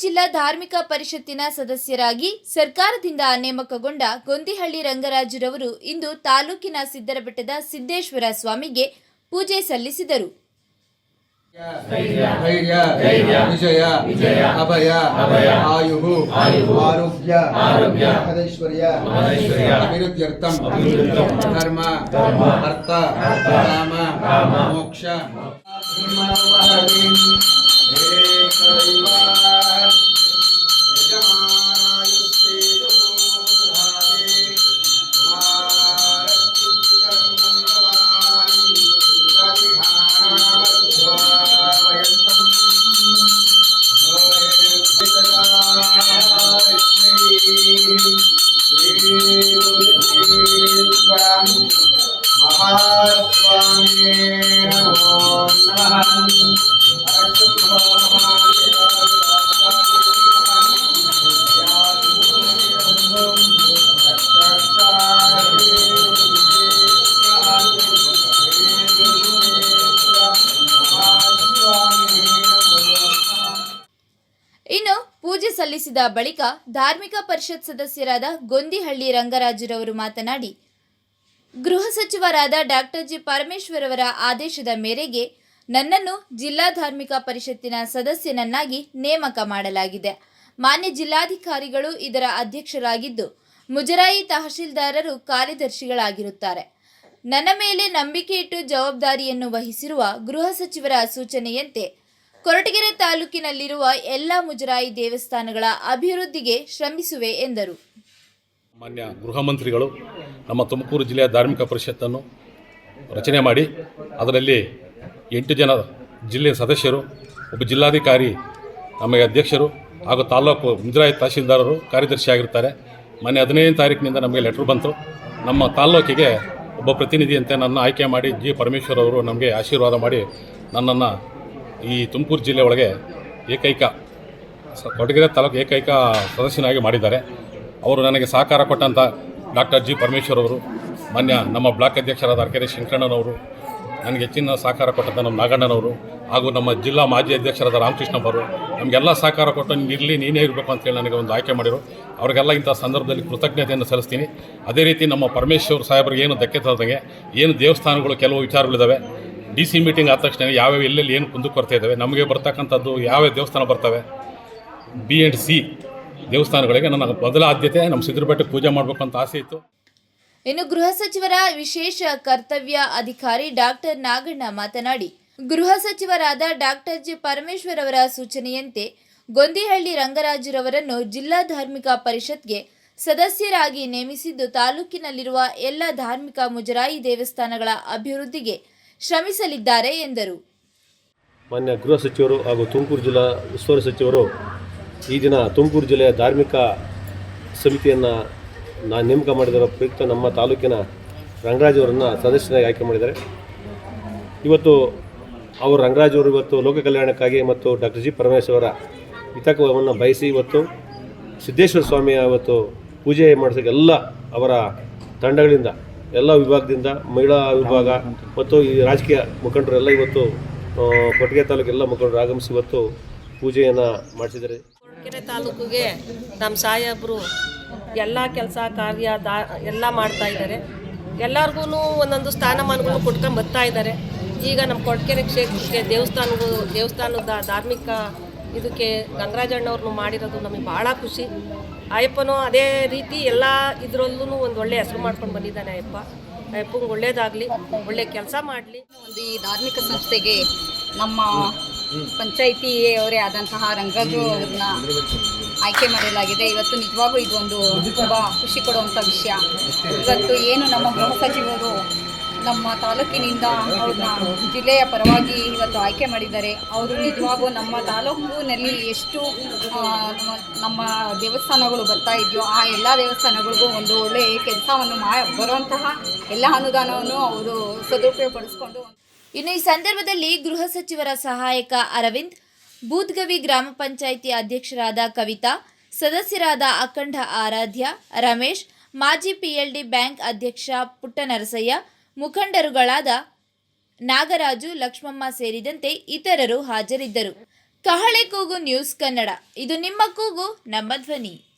ಜಿಲ್ಲಾ ಧಾರ್ಮಿಕ ಪರಿಷತ್ತಿನ ಸದಸ್ಯರಾಗಿ ಸರ್ಕಾರದಿಂದ ನೇಮಕಗೊಂಡ ಗೊಂದಿಹಳ್ಳಿ ರಂಗರಾಜುರವರು ಇಂದು ತಾಲೂಕಿನ ಸಿದ್ದರಬೆಟ್ಟದ ಸಿದ್ದೇಶ್ವರ ಸ್ವಾಮಿಗೆ ಪೂಜೆ ಸಲ್ಲಿಸಿದರು. ಧೈರ್ಯ ವಿಜಯ ಅಭಯ ಆಯು ಆರೋಗ್ಯ ಮಹದೈಶ್ವರ್ಯ ಅಭಿವೃದ್ಧ್ಯರ್ಥಂ ಧರ್ಮ ಅರ್ಥ ಕಾಮ ಮೋಕ್ಷ. Bye. ಸಲ್ಲಿಸಿದ ಬಳಿಕ ಧಾರ್ಮಿಕ ಪರಿಷತ್ ಸದಸ್ಯರಾದ ಗೊಂದಿಹಳ್ಳಿ ರಂಗರಾಜುರವರು ಮಾತನಾಡಿ, ಗೃಹ ಸಚಿವರಾದ ಡಾಕ್ಟರ್ ಜಿ ಪರಮೇಶ್ವರ್ ಅವರ ಆದೇಶದ ಮೇರೆಗೆ ನನ್ನನ್ನು ಜಿಲ್ಲಾ ಧಾರ್ಮಿಕ ಪರಿಷತ್ತಿನ ಸದಸ್ಯನನ್ನಾಗಿ ನೇಮಕ ಮಾಡಲಾಗಿದೆ. ಮಾನ್ಯ ಜಿಲ್ಲಾಧಿಕಾರಿಗಳು ಇದರ ಅಧ್ಯಕ್ಷರಾಗಿದ್ದು, ಮುಜರಾಯಿ ತಹಶೀಲ್ದಾರರು ಕಾರ್ಯದರ್ಶಿಗಳಾಗಿರುತ್ತಾರೆ. ನನ್ನ ಮೇಲೆ ನಂಬಿಕೆ ಇಟ್ಟು ಜವಾಬ್ದಾರಿಯನ್ನು ವಹಿಸಿರುವ ಗೃಹ ಸಚಿವರ ಸೂಚನೆಯಂತೆ ಕೊರಟಗೆರೆ ತಾಲೂಕಿನಲ್ಲಿರುವ ಎಲ್ಲ ಮುಜರಾಯಿ ದೇವಸ್ಥಾನಗಳ ಅಭಿವೃದ್ಧಿಗೆ ಶ್ರಮಿಸುವೆ ಎಂದರು. ಮಾನ್ಯ ಗೃಹ ಮಂತ್ರಿಗಳು, ನಮ್ಮ ತುಮಕೂರು ಜಿಲ್ಲೆಯ ಧಾರ್ಮಿಕ ಪರಿಷತ್ತನ್ನು ರಚನೆ ಮಾಡಿ, ಅದರಲ್ಲಿ ಎಂಟು ಜನ ಜಿಲ್ಲೆಯ ಸದಸ್ಯರು, ಒಬ್ಬ ಜಿಲ್ಲಾಧಿಕಾರಿ, ನಮಗೆ ಅಧ್ಯಕ್ಷರು ಹಾಗೂ ತಾಲೂಕು ಮುಜರಾಯಿ ತಹಶೀಲ್ದಾರರು ಕಾರ್ಯದರ್ಶಿಯಾಗಿರ್ತಾರೆ ಮೊನ್ನೆ ಹದಿನೈದನೇ ತಾರೀಕಿನಿಂದ ನಮಗೆ ಲೆಟ್ರ್ ಬಂತು. ನಮ್ಮ ತಾಲ್ಲೂಕಿಗೆ ಒಬ್ಬ ಪ್ರತಿನಿಧಿಯಂತೆ ನನ್ನ ಆಯ್ಕೆ ಮಾಡಿ ಜಿ. ಪರಮೇಶ್ವರ್ ಅವರು ನಮಗೆ ಆಶೀರ್ವಾದ ಮಾಡಿ ನನ್ನನ್ನು ಈ ತುಮಕೂರು ಜಿಲ್ಲೆ ಒಳಗೆ ಏಕೈಕ ಕೊಡಗೆರೆ ತಾಲೂಕು ಏಕೈಕ ಸದಸ್ಯನಾಗಿ ಮಾಡಿದ್ದಾರೆ. ಅವರು ನನಗೆ ಸಹಕಾರ ಕೊಟ್ಟಂಥ ಡಾಕ್ಟರ್ ಜಿ ಪರಮೇಶ್ವರ್ ಅವರು, ಮಾನ್ಯ ನಮ್ಮ ಬ್ಲಾಕ್ ಅಧ್ಯಕ್ಷರಾದ ಅರ್ಕೆರೆ ಶಂಕರಣ್ಣನವರು ನನಗೆ ಹೆಚ್ಚಿನ ಸಹಕಾರ ಕೊಟ್ಟಂಥ ನಮ್ಮ ನಾಗಣ್ಣನವರು ಹಾಗೂ ನಮ್ಮ ಜಿಲ್ಲಾ ಮಾಜಿ ಅಧ್ಯಕ್ಷರಾದ ರಾಮಕೃಷ್ಣಪ್ಪರು ನಮಗೆಲ್ಲ ಸಹಕಾರ ಕೊಟ್ಟು ನೀನು ಇರಲಿ, ನೀನೇ ಇರಬೇಕು ಅಂತೇಳಿ ನನಗೆ ಒಂದು ಆಯ್ಕೆ ಮಾಡಿರು. ಅವರಿಗೆಲ್ಲ ಇಂಥ ಸಂದರ್ಭದಲ್ಲಿ ಕೃತಜ್ಞತೆಯನ್ನು ಸಲ್ಲಿಸ್ತೀನಿ. ಅದೇ ರೀತಿ ನಮ್ಮ ಪರಮೇಶ್ವರ್ ಸಾಹೇಬರಿಗೆ ಏನು ಧಕ್ಕೆ ತರದಂಗೆ ಏನು ದೇವಸ್ಥಾನಗಳು ಕೆಲವು ವಿಚಾರಗಳಿದ್ದಾವೆ ಡಿ ಸಿ ಮೀಟಿಂಗ್ ಆದ ತಕ್ಷಣ ಯಾವ್ಯಾವ ಎಲ್ಲೆಲ್ಲಿ ಏನು ಕುಂದು ಕೊರತೆ ಇದ್ದಾವೆ ನಮಗೆ ಬರ್ತಕ್ಕಂಥದ್ದು ಯಾವ ದೇವಸ್ಥಾನ ಬರ್ತವೆ, ಬಿ ಆ್ಯಂಡ್ ಸಿ ದೇವಸ್ಥಾನಗಳಿಗೆ ನನ್ನ ಮೊದಲ ಆದ್ಯತೆ, ನಮ್ಮ ಸಿದ್ದರಬೆಟ್ಟೆ ಪೂಜೆ ಮಾಡಬೇಕು ಅಂತ ಆಸೆ ಇತ್ತು. ಇನ್ನು ಗೃಹ ಸಚಿವರ ವಿಶೇಷ ಕರ್ತವ್ಯ ಅಧಿಕಾರಿ ಡಾಕ್ಟರ್ ನಾಗಣ್ಣ ಮಾತನಾಡಿ, ಗೃಹ ಸಚಿವರಾದ ಡಾಕ್ಟರ್ ಜಿ ಪರಮೇಶ್ವರ್ ಅವರ ಸೂಚನೆಯಂತೆ ಗೊಂದಿಹಳ್ಳಿ ರಂಗರಾಜರವರನ್ನು ಜಿಲ್ಲಾ ಧಾರ್ಮಿಕ ಪರಿಷತ್ಗೆ ಸದಸ್ಯರಾಗಿ ನೇಮಿಸಿದ್ದು ತಾಲೂಕಿನಲ್ಲಿರುವ ಎಲ್ಲ ಧಾರ್ಮಿಕ ಮುಜರಾಯಿ ದೇವಸ್ಥಾನಗಳ ಅಭಿವೃದ್ಧಿಗೆ ಶ್ರಮಿಸಲಿದ್ದಾರೆ ಎಂದರು. ಮಾನ್ಯ ಗೃಹ ಸಚಿವರು ಹಾಗೂ ತುಮಕೂರು ಜಿಲ್ಲಾ ಉಸ್ತುವಾರಿ ಸಚಿವರು, ಈ ದಿನ ತುಮಕೂರು ಜಿಲ್ಲೆಯ ಧಾರ್ಮಿಕ ಸಮಿತಿಯನ್ನು ನಾನು ನೇಮಕ ಮಾಡಿದರ ಪ್ರಯುಕ್ತ ನಮ್ಮ ತಾಲೂಕಿನ ರಂಗರಾಜ್ ಅವರನ್ನು ಸದಸ್ಯನಾಗಿ ಆಯ್ಕೆ ಮಾಡಿದ್ದಾರೆ. ಇವತ್ತು ಅವರು ರಂಗರಾಜ್ ಅವರು ಇವತ್ತು ಲೋಕ ಕಲ್ಯಾಣಕ್ಕಾಗಿ ಮತ್ತು ಡಾಕ್ಟರ್ ಜಿ ಪರಮೇಶ್ವರ ಹಿತಕವನ್ನು ಬಯಸಿ ಇವತ್ತು ಸಿದ್ದೇಶ್ವರ ಸ್ವಾಮಿಯ ಇವತ್ತು ಪೂಜೆ ಮಾಡಿಸೋಕೆ ಎಲ್ಲ ಅವರ ತಂಡಗಳಿಂದ ಎಲ್ಲ ವಿಭಾಗದಿಂದ ಮಹಿಳಾ ವಿಭಾಗ ಮತ್ತು ಈ ರಾಜಕೀಯ ಮುಖಂಡರೆಲ್ಲ ಇವತ್ತು ಕೊಟ್ಟಿಗೆ ತಾಲೂಕು ಎಲ್ಲ ಮುಖಂಡರು ಆಗಮಿಸಿ ಇವತ್ತು ಪೂಜೆಯನ್ನು ಮಾಡಿಸಿದ್ದಾರೆ ಕೆರೆ ತಾಲೂಕಿಗೆ ನಮ್ಮ ಸಾಹೇಬರು ಎಲ್ಲ ಕೆಲಸ, ಕಾರ್ಯ, ದಾ, ಎಲ್ಲ ಮಾಡ್ತಾ ಇದ್ದಾರೆ. ಎಲ್ಲರಿಗೂ ಒಂದೊಂದು ಸ್ಥಾನಮಾನಗಳು ಕೊಟ್ಕೊಂಡು ಬರ್ತಾ ಇದ್ದಾರೆ. ಈಗ ನಮ್ಮ ಕೊಟ್ಕೆರೆ ಕ್ಷೇತ್ರಕ್ಕೆ ದೇವಸ್ಥಾನಗಳು ದೇವಸ್ಥಾನದ ಧಾರ್ಮಿಕ ಇದಕ್ಕೆ ಗಂಗರಾಜಣ್ಣವ್ರನ್ನು ಮಾಡಿರೋದು ನಮಗೆ ಭಾಳ ಖುಷಿ. ಅಯ್ಯಪ್ಪನೂ ಅದೇ ರೀತಿ ಎಲ್ಲ ಇದರಲ್ಲೂ ಒಂದು ಒಳ್ಳೆ ಹೆಸರು ಮಾಡ್ಕೊಂಡು ಬಂದಿದ್ದಾನೆ ಅಯ್ಯಪ್ಪ. ಅಯ್ಯಪ್ಪಂಗೆ ಒಳ್ಳೇದಾಗಲಿ, ಒಳ್ಳೆ ಕೆಲಸ ಮಾಡಲಿ. ಒಂದು ಈ ಧಾರ್ಮಿಕ ಸಂಸ್ಥೆಗೆ ನಮ್ಮ ಪಂಚಾಯಿತಿ ಅವರೇ ಆದಂತಹ ರಂಗರಾಜು ಆಯ್ಕೆ ಮಾಡಲಾಗಿದೆ. ಇವತ್ತು ನಿಜವಾಗೂ ಇದೊಂದು ತುಂಬ ಖುಷಿ ಕೊಡುವಂಥ ವಿಷಯ. ಇವತ್ತು ಏನು ನಮ್ಮ ಗೃಹ ಸಚಿವರು ನಮ್ಮ ತಾಲೂಕಿನಿಂದ ಅವ್ರನ್ನ ಜಿಲ್ಲೆಯ ಪರವಾಗಿ ಇವತ್ತು ಆಯ್ಕೆ ಮಾಡಿದ್ದಾರೆ. ಅವರು ನಿಜವಾಗೂ ನಮ್ಮ ತಾಲೂಕಿನಲ್ಲಿ ಎಷ್ಟು ನಮ್ಮ ದೇವಸ್ಥಾನಗಳು ಬರ್ತಾ ಇದೆಯೋ, ಆ ಎಲ್ಲ ದೇವಸ್ಥಾನಗಳಿಗೂ ಒಂದು ಒಳ್ಳೆಯ ಕೆಲಸವನ್ನು ಮಾ, ಬರುವಂತಹ ಎಲ್ಲ ಅನುದಾನವನ್ನು ಅವರು ಸದುಪಯೋಗಪಡಿಸಿಕೊಂಡು ಇನ್ನು ಈ ಸಂದರ್ಭದಲ್ಲಿ ಗೃಹ ಸಚಿವರ ಸಹಾಯಕ ಅರವಿಂದ್, ಬೂದ್ಗವಿ ಗ್ರಾಮ ಪಂಚಾಯಿತಿ ಅಧ್ಯಕ್ಷರಾದ ಕವಿತಾ, ಸದಸ್ಯರಾದ ಅಖಂಡ ಆರಾಧ್ಯ ರಮೇಶ್, ಮಾಜಿ ಪಿಎಲ್ಡಿ ಬ್ಯಾಂಕ್ ಅಧ್ಯಕ್ಷ ಪುಟ್ಟನರಸಯ್ಯ ಮುಖಂಡರುಗಳಾದ ನಾಗರಾಜು, ಲಕ್ಷ್ಮಮ್ಮ ಸೇರಿದಂತೆ ಇತರರು ಹಾಜರಿದ್ದರು. ಕಹಳೆ ಕೂಗು ನ್ಯೂಸ್ ಕನ್ನಡ. ಇದು ನಿಮ್ಮ ಕೂಗು, ನಮ್ಮ ಧ್ವನಿ.